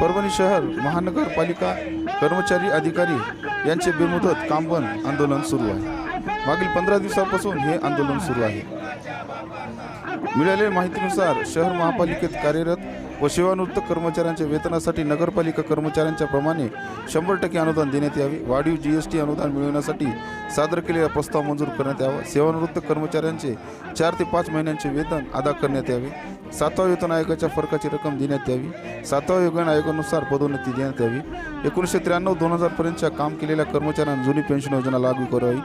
परभणी शहर महानगरपालिका कर्मचारी अधिकारी यांचे बेमुदत काम आंदोलन सुरू आहे. मागील पंधरा दिवसापासून हे आंदोलन सुरू आहे. मिळालेल्या माहितीनुसार शहर महापालिकेत कार्यरत व सेवानिवृत्त कर्मचाऱ्यांच्या वेतनासाठी नगरपालिका कर्मचाऱ्यांच्या प्रमाणे शंभर टक्के अनुदान देण्यात यावे. वाढीव जी एस टी अनुदान मिळवण्यासाठी सादर केलेला प्रस्ताव मंजूर करण्यात यावा. सेवानिवृत्त कर्मचाऱ्यांचे चार ते पाच महिन्यांचे वेतन अदा करण्यात यावे. सातवा वेतन आयोगाच्या फरकाची रक्कम देण्यात यावी. सातवा वेतन आयोगानुसार पदोन्नती देण्यात यावी. एकोणीसशे त्र्याण्णव दोन हजारपर्यंतच्या काम केलेल्या कर्मचाऱ्यांना जुनी पेन्शन योजना लागू करावी.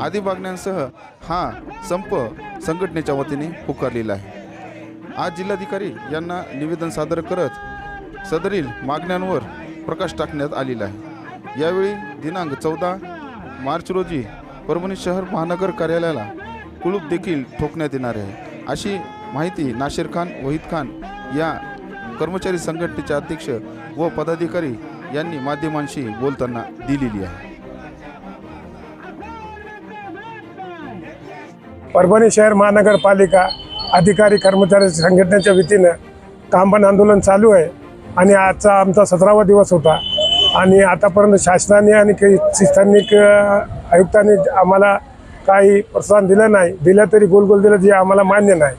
आदी मागण्यांसह हा संप संघटनेच्या वतीने पुकारलेला आहे. आज जिल्हाधिकारी यांना निवेदन सादर करत सदरील मागण्यांवर प्रकाश टाकण्यात आलेला आहे. यावेळी दिनांक चौदा मार्च रोजी परभणी शहर महानगर कार्यालयाला कुलूप देखील ठोकण्यात येणार आहे. अशी माहिती नाशिर खान वहीद खान या कर्मचारी संघटनेचे अध्यक्ष व पदाधिकारी यांनी माध्यमांशी बोलताना दिलेली आहे. परभणी शहर महानगरपालिका अधिकारी कर्मचारी संघटनेच्या वतीनं कामबंद आंदोलन चालू आहे आणि आजचा आमचा सतरावा दिवस होता. आणि आतापर्यंत शासनाने आणि काही स्थानिक आयुक्तांनी आम्हाला काही प्रोत्साहन दिलं नाही. दिलं तरी गोल गोल दिलं जे आम्हाला मान्य नाही.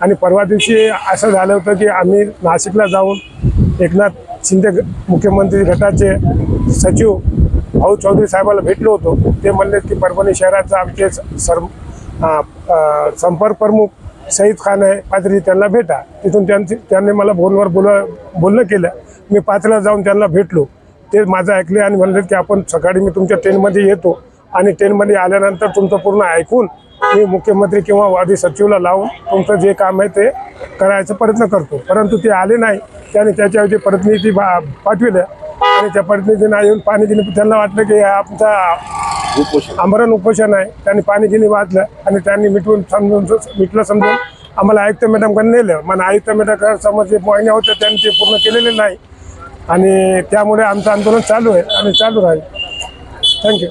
आणि परवा दिवशी असं झालं होतं की आम्ही नाशिकला जाऊन एकनाथ शिंदे मुख्यमंत्री गटाचे सचिव भाऊ चौधरी साहेबाला भेटलो होतो. ते म्हणले की परभणी शहराचा आमचे स- सर संपर्क प्रमुख सईद खान आहे पात्री त्यांना भेटा. तिथून त्यांची त्यांनी मला फोनवर बोला बोलणं केलं. मी पाथरीला जाऊन त्यांना भेटलो. ते माझं ऐकले आणि म्हणले की आपण सकाळी मी तुमच्या ट्रेनमध्ये येतो. आणि ट्रेनमध्ये आल्यानंतर तुमचं पूर्ण ऐकून मी मुख्यमंत्री किंवा वादी सचिवला लावून तुमचं जे काम आहे ते करायचा प्रयत्न करतो. परंतु ते आले नाही. त्याने त्याच्याऐवजी प्रतिनिधी पाठविलं. आणि त्या प्रतिनिधींना येऊन पाणी दिलं. त्यांना वाटलं की आमचा आमरण उपोषण आहे. त्यांनी पाणी गिनी वाचलं आणि त्यांनी मिटवून समजून मिटलं समजून आम्हाला आयुक्त मॅडमकडे नेलं. मला आयुक्त मॅडमकडे समज जे पॉईंट होते त्यांनी ते पूर्ण केलेले नाही. आणि त्यामुळे आमचं आंदोलन चालू आहे. आणि चालू राहील. थँक्यू